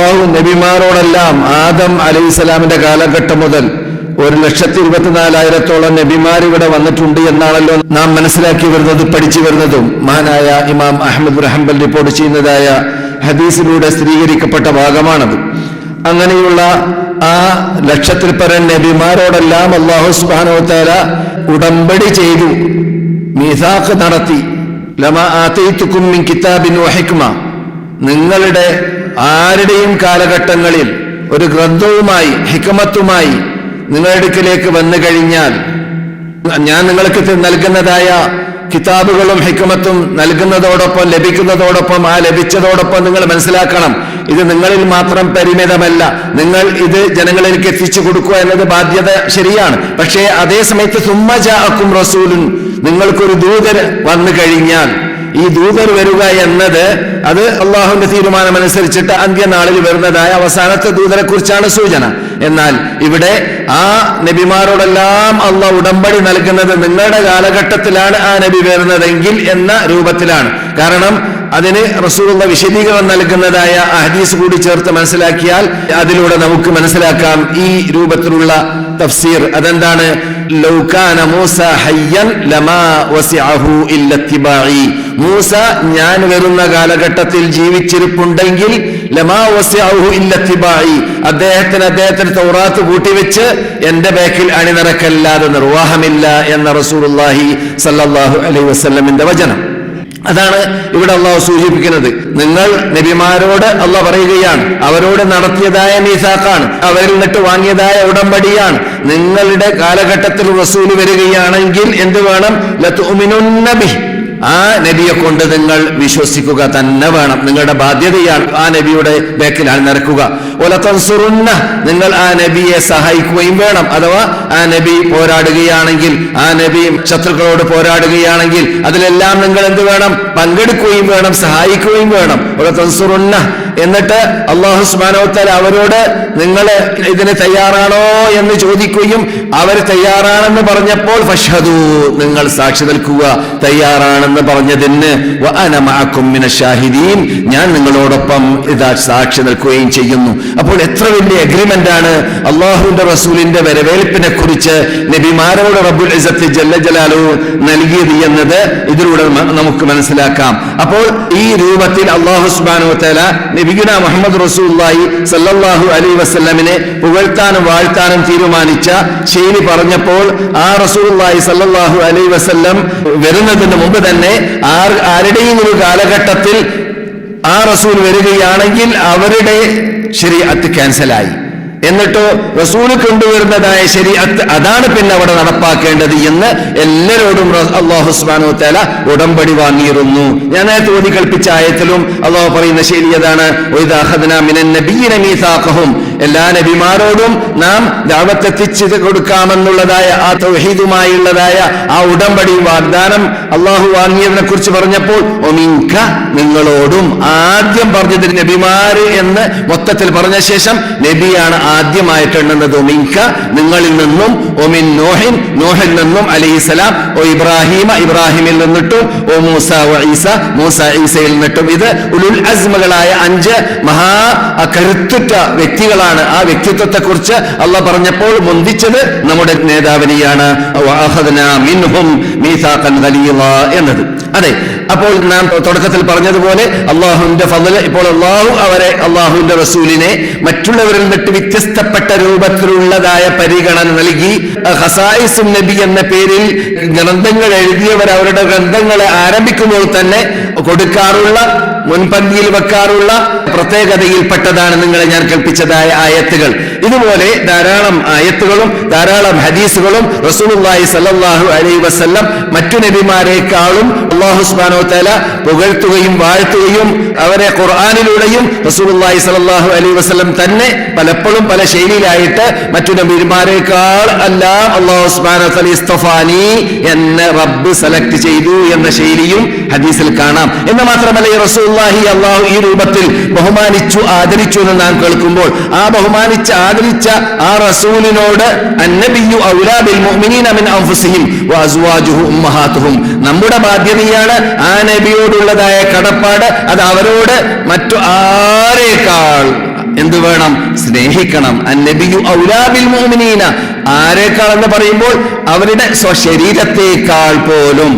അള്ളാഹു നബിമാരോടെല്ലാം ആദം അലൈഹിസ്സലാമിന്റെ കാലഘട്ടം മുതൽ ഒരു ലക്ഷത്തി ഇരുപത്തിനാലായിരത്തോളം നബിമാർ ഇവിടെ വന്നിട്ടുണ്ട് എന്നാണല്ലോ നാം മനസ്സിലാക്കി വരുന്നത് പഠിച്ചു വരുന്നതും. മഹാനായ ഇമാം അഹമ്മദ് റഹംബൽ റിപ്പോർട്ട് ചെയ്യുന്നതായ ഹദീസിലൂടെ സ്ഥിരീകരിക്കപ്പെട്ട ഭാഗമാണത്. അങ്ങനെയുള്ള ആ ലക്ഷത്തിൽ പരം നബിമാരോടെല്ലാം അള്ളാഹു സുബാനോത്താല ഉടമ്പടി ചെയ്തു മീസാഖ് നടത്തി. ലമ ആതൈത്തുക്കും മിൻ കിതാബിൻ വഹിക്മ നിങ്ങളുടെ ആരുടെയും കാലഘട്ടങ്ങളിൽ ഒരു ഗ്രന്ഥവുമായി ഹിക്കമത്തുമായി നിങ്ങളുടെ അടുക്കിലേക്ക് വന്നു കഴിഞ്ഞാൽ ഞാൻ നിങ്ങൾക്ക് നൽകുന്നതായ കിതാബുകളും ഹിക്കമത്തും നൽകുന്നതോടൊപ്പം ലഭിക്കുന്നതോടൊപ്പം ആ ലഭിച്ചതോടൊപ്പം നിങ്ങൾ മനസ്സിലാക്കണം. ഇത് നിങ്ങളിൽ മാത്രം പരിമിതമല്ല. നിങ്ങൾ ഇത് ജനങ്ങളിലേക്ക് എത്തിച്ചു കൊടുക്കുക എന്നത് ബാധ്യത ശരിയാണ്. പക്ഷേ അതേ സമയത്ത് സുമ്മജാക്കും റസൂലും നിങ്ങൾക്കൊരു ദൂതർ വന്നു കഴിഞ്ഞാൽ ഈ ദൂതർ വരിക എന്നത് അത് അള്ളാഹുവിന്റെ തീരുമാനം അനുസരിച്ചിട്ട് അന്ത്യനാളിൽ വരുന്നതായ അവസാനത്തെ ദൂതനെ കുറിച്ചാണ് സൂചന. എന്നാൽ ഇവിടെ ആ നബിമാരോടെല്ലാം അള്ളാഹ് ഉടമ്പടി നൽകുന്നത് നിങ്ങളുടെ കാലഘട്ടത്തിലാണ് ആ നബി വരുന്നതെങ്കിൽ എന്ന രൂപത്തിലാണ്. കാരണം അതിന് റസൂലുള്ള വിശദീകരണം നൽകുന്നതായ ഹദീസ് കൂടി ചേർത്ത് മനസ്സിലാക്കിയാൽ അതിലൂടെ നമുക്ക് മനസ്സിലാക്കാം ഈ രൂപത്തിലുള്ള തഫ്സീർ അതെന്താണ് ലൗകാന മൂസ ഹയ്യൻ ലമാ വസിഅഹു ഇല്ല ഇത്തിബാഇ. മൂസ ഞാൻ വരുന്ന കാലഘട്ടത്തിൽ ജീവിച്ചിരിപ്പുണ്ടെങ്കിൽ ലമാ വസിഅഹു ഇല്ലത്തിബായി. അദ്ദേഹത്തിന് അദ്ദേഹത്തിന് തൗറാത്ത് കൂട്ടിവെച്ച് എന്റെ ബാക്കിൽ അണിനിറക്കല്ലാതെ നിർവാഹമില്ല എന്ന റസൂലുള്ളാഹി സല്ലല്ലാഹു അലൈഹി വസല്ലമിന്റെ വചനം അതാണ് ഇവിടെ അള്ളാഹു സൂചിപ്പിക്കുന്നത്. നിങ്ങൾ നബിമാരോട് അള്ളാഹ് പറയുകയാണ് അവരോട് നടത്തിയതായ മീസാക്കാണ് അവരിൽ നിന്നിട്ട് വാങ്ങിയതായ ഉടമ്പടിയാണ്. നിങ്ങളുടെ കാലഘട്ടത്തിൽ റസൂൽ വരികയാണെങ്കിൽ എന്ത് വേണം. ആ നബിയെ കൊണ്ട് നിങ്ങൾ വിശ്വസിക്കുക തന്നെ വേണം. നിങ്ങളുടെ ബാധ്യതയാണ് ആ നബിയുടെ ബേക്കിലാണ് നിറക്കുക ഒലത്തൻസുറുന്ന നിങ്ങൾ ആ നബിയെ സഹായിക്കുകയും വേണം. അഥവാ ആ നബി പോരാടുകയാണെങ്കിൽ ആ നബിയും ശത്രുക്കളോട് പോരാടുകയാണെങ്കിൽ അതിലെല്ലാം നിങ്ങൾ എന്ത് വേണം? പങ്കെടുക്കുകയും വേണം സഹായിക്കുകയും വേണം. ഒലത്തൻസുറുന്ന എന്നിട്ട് അള്ളാഹുസ്മാനോത്തൽ അവരോട് നിങ്ങൾ ഇതിന് തയ്യാറാണോ എന്ന് ചോദിക്കുകയും അവർ തയ്യാറാണെന്ന് പറഞ്ഞപ്പോൾ ഫഷദു നിങ്ങൾ സാക്ഷി നിൽക്കുക തയ്യാറാണെന്ന് പറഞ്ഞതിന് വ മഅക്കും മിന ഷാഹിദീൻ ഞാൻ നിങ്ങളോടൊപ്പം ഇതാ സാക്ഷി നിൽക്കുകയും ചെയ്യുന്നു. അപ്പോൾ എത്ര വലിയ അഗ്രിമെന്റ് ആണ് അള്ളാഹുവിന്റെ റസൂലിന്റെ വരവേൽപ്പിനെ കുറിച്ച് നബിമാരോട് റബ്ബുൽ ഇസത്ത് ജല്ല ജലാലു നൽകിയത് എന്നത് ഇതിലൂടെ നമുക്ക് മനസ്സിലാക്കാം. അപ്പോൾ ഈ രൂപത്തിൽ അള്ളാഹു സുബാനു തല നബിഗുന മുഹമ്മദ് റസൂല്ലായി സല്ലല്ലാഹു അലൈ വസല്ലമിനെ പുകഴ്ത്താനും വാഴ്ത്താനും തീരുമാനിച്ച ശൈലി പറഞ്ഞപ്പോൾ ആ റസൂല്ലായി സല്ലാഹു അലൈ വസ്ല്ലം വരുന്നതിന് മുമ്പ് തന്നെ ആർ ആരുടെയും ഒരു കാലഘട്ടത്തിൽ ആ റസൂൽ വരികയാണെങ്കിൽ അവരുടെ ശരി അത് ക്യാൻസലായി. എന്നിട്ടോ റസൂൽ കൊണ്ടുവരുന്നതായ ശരീഅത്ത് അതാണ് പിന്നെ അവിടെ നടപ്പാക്കേണ്ടത് എന്ന് എല്ലാവരോടും അള്ളാഹു സുബ്ഹാനഹു തആല ഉടമ്പടി വാങ്ങിയിരുന്നു. ഞാൻ നേരത്തെ ഓതി കൽപ്പിച്ച ആയത്തിലും അള്ളാഹു പറയുന്ന ശൈലി അതാണ്. "വഇദാ അഖദ്നാ മിനൻ നബിയ്യിന എല്ലാ നബിമാരോടും നാം ദാവത്തെത്തിച്ച് കൊടുക്കാമെന്നുള്ളതായ ആ തൗഹീദുമായുള്ളതായ ആ ഉടമ്പടി വാഗ്ദാനം അള്ളാഹു വാങ്ങിയതിനെ കുറിച്ച് പറഞ്ഞപ്പോൾ ഒമിങ്ക നിങ്ങളോടും ആദ്യം പറഞ്ഞതിന് നബിമാര് എന്ന് മൊത്തത്തിൽ പറഞ്ഞ ശേഷം നബിയാണ് ആദ്യമായിട്ട് ഒമിൻക നിങ്ങളിൽ നിന്നും ഒമിൻ നോഹിൻ നോഹിൽ നിന്നും അലൈഹിസലാം ഒ ഇബ്രാഹിമ ഇബ്രാഹിമിൽ നിന്നിട്ടും ഒ മൂസ ഒ ഈസ മൂസ ഈസയിൽ നിന്നിട്ടും. ഇത് ഉലുൽ അസ്മകളായ അഞ്ച് മഹാ കരുത്തുറ്റ വ്യക്തികളാണ്. ആ വ്യക്തിത്വത്തെ കുറിച്ച് അല്ല പറഞ്ഞപ്പോൾ മുന്തിച്ചത് നമ്മുടെ നേതാവിനെയാണ്. എന്നത്. അതെ അപ്പോൾ നാം തുടക്കത്തിൽ പറഞ്ഞതുപോലെ അള്ളാഹുവിന്റെ ഫതിൽ ഇപ്പോൾ അള്ളാഹു അവരെ അള്ളാഹുവിന്റെ റസൂലിനെ മറ്റുള്ളവരിൽ നിന്നിട്ട് വ്യത്യസ്തപ്പെട്ട രൂപത്തിലുള്ളതായ പരിഗണന നൽകി. ഹസായിസും നബി എന്ന പേരിൽ ഗ്രന്ഥങ്ങൾ എഴുതിയവർ അവരുടെ ഗ്രന്ഥങ്ങളെ ആരംഭിക്കുമ്പോൾ തന്നെ കൊടുക്കാറുള്ള മുൻപന്തിയിൽ വെക്കാറുള്ള പ്രത്യേകതയിൽപ്പെട്ടതാണ് നിങ്ങളെ ഞാൻ കൽപ്പിച്ചതായ ആയത്തുകൾ. ഇതുപോലെ ധാരാളം ആയത്തുകളും ധാരാളം ഹദീസുകളും റസൂലുള്ളാഹി സല്ലല്ലാഹു അലൈഹി വസല്ലം മറ്റു നബിമാരെക്കാളും അള്ളാഹു സുബ്ഹാനഹു തആല പുകഴ്ത്തുകയും വാഴ്ത്തുകയും അവരെ ഖുർആനിലൂടെയും റസൂലുള്ളാഹി സല്ലല്ലാഹു അലൈഹി വസല്ലം തന്നെ പലപ്പോഴും പല ശൈലിയിലായിട്ട് മറ്റു നബിമാരെക്കാൾ അല്ല അള്ളാഹു സുബ്ഹാനഹു തആല ഇസ്തഫാനി എന്ന റബ്ബ് സെലക്ട് ചെയ്തു എന്ന ശൈലിയും ഹദീസിൽ കാണാം. എന്ന് മാത്രമല്ല ഈ റസൂലുള്ളാഹി അള്ളാഹു ഈ രൂപത്തിൽ ബഹുമാനിച്ചു ആദരിച്ചു എന്ന് നാം കേൾക്കുമ്പോൾ ആ ബഹുമാനിച്ച് ആദരിച്ച ആ റസൂലിനോട് നമ്മുടെ ബാധ്യതയാണ് ആ നബിയോടുള്ളതായ കടപ്പാട് അത് അവരോട് മറ്റു ആരേക്കാൾ എന്ത് വേണം? സ്നേഹിക്കണം. ആരെക്കാൾ എന്ന് പറയുമ്പോൾ അവരുടെ സ്വശരീരത്തെക്കാൾ പോലും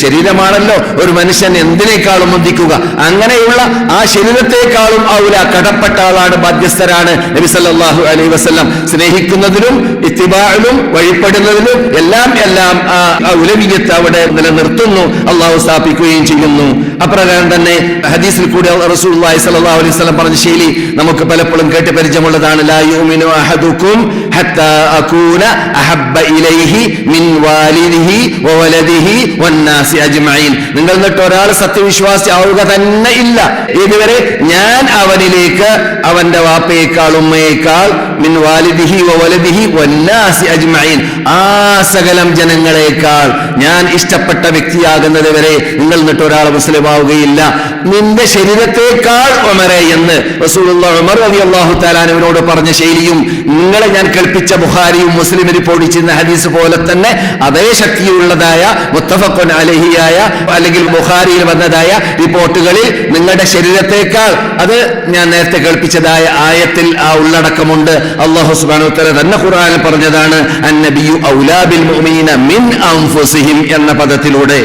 ശരീരമാണല്ലോ ഒരു മനുഷ്യൻ എന്തിനേക്കാളും മുന്തിക്കുക അങ്ങനെയുള്ള ആ ശരീരത്തെക്കാളും ഔല കടപ്പെട്ട ആളാണ് ബാധ്യസ്ഥരാണ് നബി സല്ലല്ലാഹു അലൈഹി വസല്ലം. സ്നേഹിക്കുന്നതിലും ഇത്തിബാഴിലും വഴിപ്പെടുന്നതിലും എല്ലാം എല്ലാം ആ ഉലവിയത്ത് അവിടെ നിലനിർത്തുന്നു അള്ളാഹു സ്ഥാപിക്കുകയും ചെയ്യുന്നു. അപ്രകാരം തന്നെ ഹദീസിൽ കൂടി റസൂൽ സല്ലാ അലൈഹി സ്വലം പറഞ്ഞ ശൈലി നമുക്ക് പലപ്പോഴും കേട്ട് പരിചയമുള്ളതാണ്. ലാ യുമിനു അഹദുക്കും ഹത്താ അകൂന അഹബ്ബ ഇലൈഹി മിൻ വാലിദിഹി വവലദിഹി വന്നാസി അജ്മഈൻ. നിങ്ങൾ എന്നിട്ട് ഒരാൾ സത്യവിശ്വാസി ആവുക തന്നെ ഇല്ല. ഇതുവരെ ഞാൻ അവനിലേക്ക് അവന്റെ വാപ്പയേക്കാൾ ഉമ്മയേക്കാൾ മിൻ വാലിദിഹി വവലദിഹി വന്നാസി അജ്മഈൻ. ആ സകലം ജനങ്ങളെക്കാൾ ഞാൻ ഇഷ്ടപ്പെട്ട വ്യക്തിയാകുന്നത് വരെ നിങ്ങൾ എന്നിട്ട് ഒരാൾ മുസ്ലിം ആവുകയില്ല നിന്റെ ശരീരത്തെക്കാൾ ഉമരെ എന്ന് റസൂലുള്ള ഉമർ അലി അള്ളാഹു താലാനുവിനോട് പറഞ്ഞ ശൈലിയും നിങ്ങളെ ഞാൻ കേൾപ്പിച്ച ബുഹാരിയും മുസ്ലിം റിപ്പോർട്ട് ഹദീസ് പോലെ തന്നെ അതേ ശക്തിയുള്ളതായ മുത്തഫഖുൻ അലഹിയായ അല്ലെങ്കിൽ ബുഹാരിയിൽ വന്നതായ റിപ്പോർട്ടുകളിൽ നിങ്ങളുടെ ശരീരത്തെക്കാൾ അത് ഞാൻ നേരത്തെ കേൾപ്പിച്ചതായ ആയത്തിൽ ആ ഉള്ളടക്കമുണ്ട്. അള്ളാഹു സുബ്ഹാനഹു തല തന്നെ ഖുർആനിൽ പറഞ്ഞതാണ് അന്നബിയു ഔലാബിൽ മുഅ്മിനീന മിൻ അൻഫുസിഹിം എന്ന പദത്തിലൂടെ.